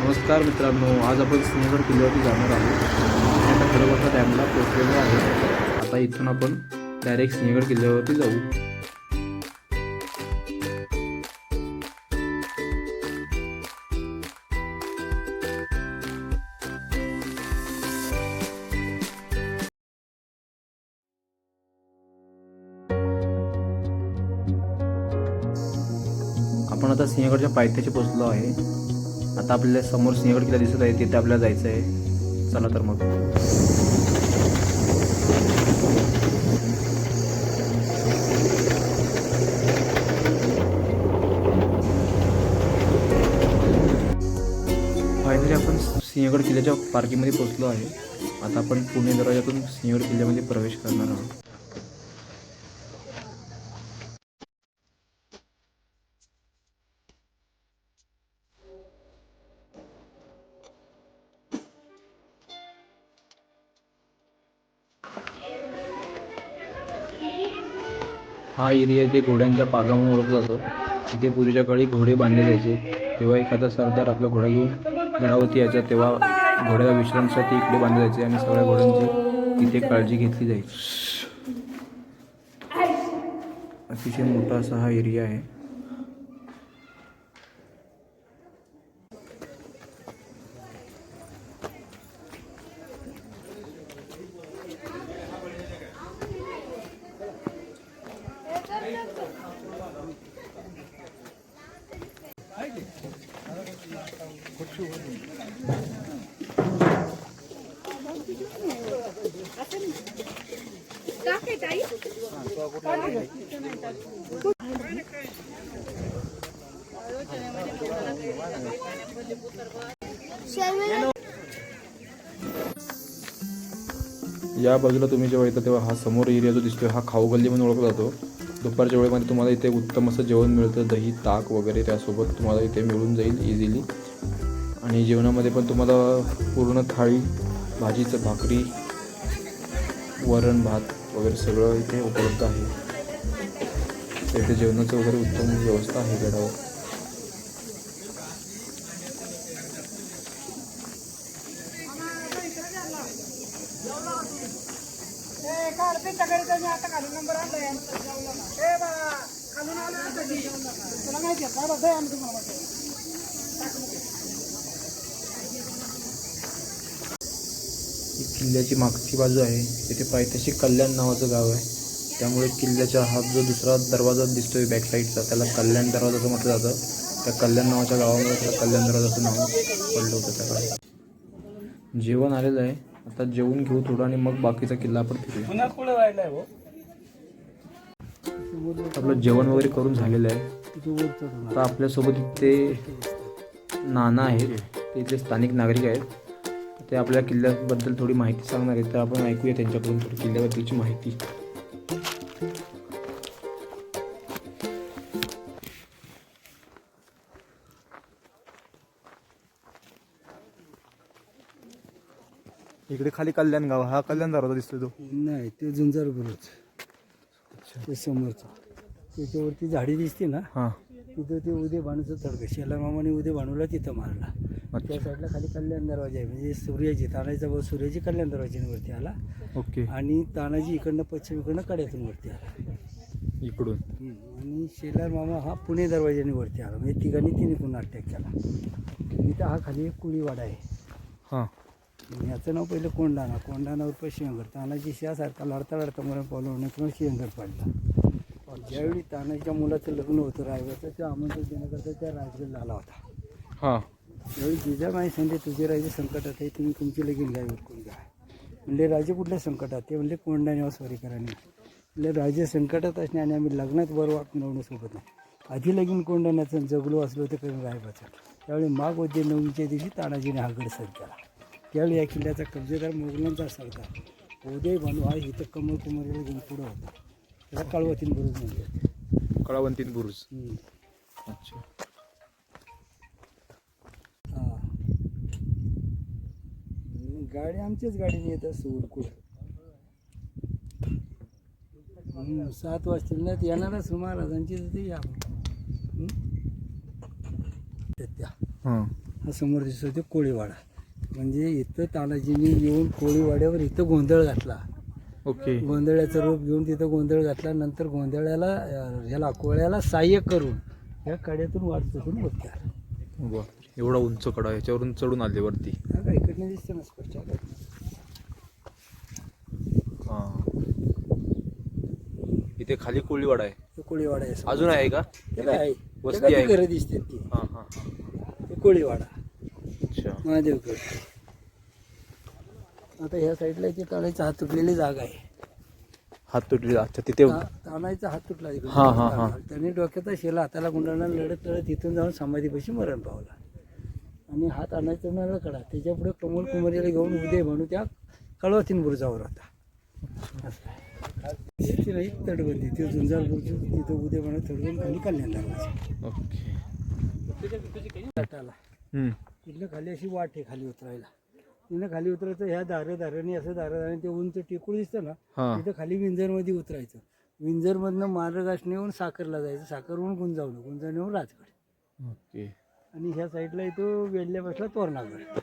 नमस्कार मित्रांनो आज आपण सिंहगड किल्ल्यावरती जाणार आहोत. आता खडोबाचा डॅमला पोहोचलेलो आहे. आता इथून आपण डायरेक्ट सिंहगड किल्ल्यावरती जाऊ. आपण आता सिंहगडच्या पायथ्याशी पोहोचलो आहे. आता आपल्याला समोर सिंहगड किल्ला दिसत आहे तिथे आपल्याला जायचं आहे चला तर मग. फायनली आपण सिंहगड किल्ल्याच्या पार्किंगमध्ये पोहोचलो आहे. आता आपण पुणे दरवाजातून सिंहगड किल्ल्यामध्ये प्रवेश करणार आहोत. हा एरिया ते घोड्यांच्या पागा म्हणून ओळखला जातो इथे पूर्वीच्या काळी घोडे बांधले जायचे. तेव्हा एखादा सरदार आपला घोडा घेऊन गडावरती यायचा तेव्हा घोड्याला विश्रांतीसाठी इकडे बांधले जायचे आणि सगळ्या घोड्यांची तिथे काळजी घेतली जायची. अतिशय मोठा असा हा एरिया आहे. या बाजूला तुम्ही जेव्हा येता तेव्हा हा समोर एरिया जो दिसतोय हा खाऊ गल्ली म्हणून ओळखला जातो. दुपारच्या वेळेमध्ये तुम्हाला इथे उत्तम असं जेवण मिळतं दही ताक वगैरे त्यासोबत तुम्हाला इथे मिळून जाईल इझिली आणि जेवणामध्ये पण तुम्हाला पूर्ण थाळी भाजीचं भाकरी वरण भात वगैरे सगळं इथे उपलब्ध आहे. इथे जेवणाचं वगैरे उत्तम व्यवस्था आहे गडावर. ही किल्ल्याची मागची बाजू आहे. तिथे पायथ्याशी कल्याण नावाचं गाव आहे. त्यामुळे किल्ल्याचा हा जो दुसरा दरवाजा दिसतोय बॅक साईडचा त्याला कल्याण दरवाजा असं म्हटलं जातं. त्या कल्याण नावाच्या गावामुळे त्याला कल्याण दरवाजाचं नाव पडलं होतं त्या काळात जेवण आलेलं आहे. आता जेवून घेऊ थोडं आणि मग बाकीचा किल्ला आपण फिरूया. आपलं जेवण वगैरे करून झालेलं आहे. आता आपल्यासोबत इथे नाना आहेत. ते इथले स्थानिक नागरिक आहेत. ते आपल्या किल्ल्याबद्दल थोडी माहिती सांगणार आहेत तर आपण ऐकूया त्यांच्याकडून थोडी किल्ल्याबद्दलची माहिती. इकडे खाली कल्याण गाव हा कल्याण दरवाजा दिसतोय तो. नाही ते झुंजार बुरुज ते समोरचं. त्याच्यावरती झाडी दिसते ना? हां. तिथं ते उदय भानूचं तडकं शेला मामाने उदय भानूला तिथं मारला. त्या साईडला खाली कल्याण दरवाजा आहे. म्हणजे सूर्याची तानाजीचा भाऊ सूर्याची कल्याण दरवाजाने वरती आला. ओके. आणि तानाजी इकडनं पश्चिमेकडनं कड्यातून वरती आला. इकडून. हम्म. आणि शेलार मामा हा पुणे दरवाजाने वरती आला. म्हणजे तिघांनी तिने पुन्हा अटॅक केला. इथं हा खाली एक कुळीवाडा आहे. हां. आणि याचं नाव पहिलं कोंडाणा कोंडाणावर शिवंगर तानाजी शासारखा लढता लढता मला पावलं किंवा शिवंगर पाडला. ज्यावेळी तानाजीच्या मुलाचं लग्न होतं रायगडचं त्या आमंत्रण देण्याकरता त्या राजगडला आला होता. हां. त्यावेळी जिजाबाई सांगते तुझे राजे संकटात आहे तुम्ही तुमची लगीन गाय उरकून घ्या. म्हणले राजे कुठल्या संकटात ते म्हणले कोंडाने स्वारी कराने म्हणले राजे संकटात असणे आणि आम्ही लग्नात बरं वाट मिळवणं सोबत नाही. आधी लगीन कोंडाण्याचं जगलो असलो तर कमी रायबाचं त्यावेळी माघ वद्य नवमीच्या दिवशी तानाजीने हा गड सर केला. त्यावेळी या किल्ल्याचा कब्जेदार मोगलांचा सरदार. उदय भानू हा इथं कमल कुमारीला पुढं होता. त्याला काळवतीन बरोबर म्हणजे कळावंतीन बुरुज. अच्छा हा. मग गाडी आमच्याच गाडीने येतात सुरकुड हम्म, सात वाजतील ना येणारच महाराजांची तिथे या. हां. समोर दिसतो ते कोळीवाडा. म्हणजे इथं तानाजीने येऊन कोळीवाड्यावर इथं गोंधळ घातला. ओके. गोंधळ्याचं रूप घेऊन तिथं गोंधळ घातला नंतर गोंधळ्याला ह्याला कोळ्याला सहाय्य करून या कड्यातून वाट चढून बघतात एवढा उंच कडा याच्यावरून चढून आले वरती. हा का इकडनं दिसतं ना स्पष्ट हां इथे खाली कोळीवाडा आहे. कोळीवाडा आहे. अजून आहे का? वस्ती आहे. घरं दिसते ती. हां हां कोळीवाडा. अच्छा. महादेवगड आता ह्या साईडला इथे ताणायचा हात तुटलेली जागा आहे. हात तुटली अच्छा तिथे ता- ताणायचा हात तुटला. हा, हा, हा. त्याने डोक्याचा शेला हाताला गुंडाळला लढत लढत इथून जाऊन समाधीपाशी मरण पावला. आणि हात आणायचा मला कडा. त्याच्या पुढे कमल कुमारीला घेऊन उदय म्हणून त्या कळवतीन बुरुजावर होता. तिथे नाही तटबंदी ते झुंजार बुरुज तिथं उदय म्हणून तडबंद खाली कल्याण तटाला हम्म. तिथलं खाली अशी वाट आहे खाली उतरायला. तिथं खाली उतरायचं ह्या दारे दाराने असं दारा दाराने ते उंच टेकूळ दिसतं ना तिथं खाली विंजरमध्ये उतरायचं. विंजरमधनं मार्गासने येऊन साखरला जायचं साखरवरून गुंजावलं गुंजावण्याहून राजगड. ओके. आणि ह्या साईडला इथं वेल्ल्या बसला तोरणागड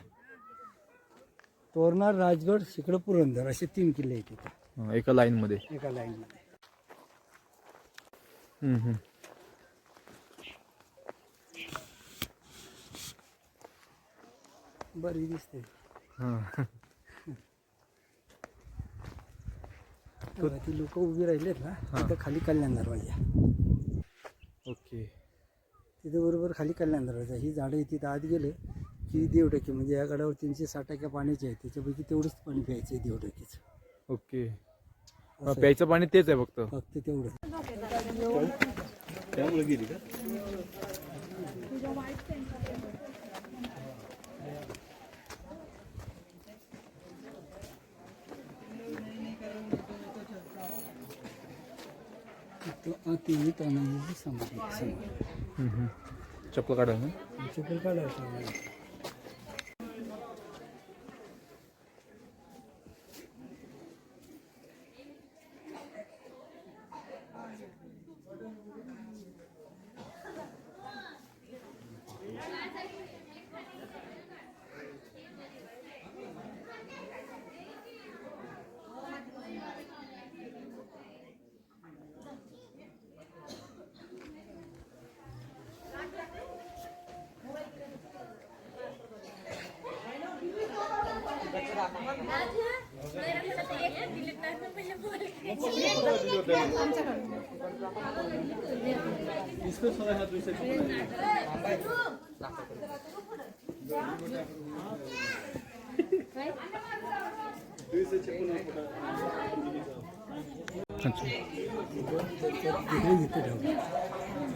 तोरणार राजगड इकडं पुरंदर असे तीन किल्ले आहेत हां, एका लाईनमध्ये. एका लाईनमध्ये. बरी दिसते. हां. तेव्हा ती लोक उभी राहिलेत ना तिथं खाली कल्याण दरवाजा. ओके. तिथे बरोबर खाली कल्याण दरवाजा ही झाडं तिथं आत गेले की देवटकी म्हणजे या गडावर तीनशे साठ टक्के पाण्याचे आहे. त्याच्यापैकी तेवढंच पाणी प्यायचं आहे देवटकीचं. ओके. असं आहे. प्यायचं पाणी तेच आहे फक्त. फक्त तेवढं तिथं तिन्ही तानाजीची समाधी आहे. समोर हम्म, हम्म. चप्पल काढा ना? चप्पल काढायचं अच्छा तिकडे जिथे ठेवलं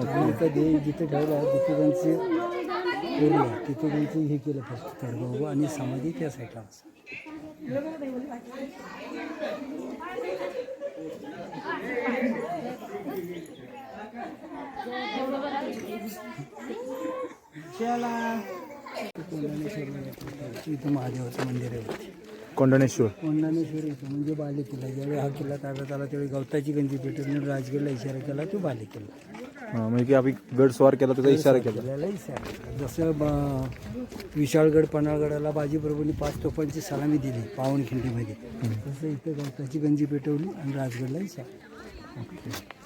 आणि इथं देव जिथे ठेवला तिथे त्यांची कोरला तिथे त्यांची हे केलं फक्त तडगाव आणि समाधी त्या साईडला असं कोंडाणेश्वरला जातो. इथं महादेवाचं मंदिर आहे कोंडणेश्वर कोंडणेश्वर म्हणजे बाले किल्ला ज्यावेळी हा किल्ला ताब्यात आला त्यावेळी गवताची गंजी पेटवून राजगडला इशारा केला तो बाले किल्ला हां म्हणजे की आम्ही गड स्वार केला त्याचा इशारा केला. इशारा केला. जसं ब- विशाळगड पन्हाळगडाला बाजीप्रभूंनी पाच तोफांची सलामी दिली पावनखिंडीमध्ये. तसं इथं गवताची गंजी पेटवली आणि राजगडला इशारा. ओके.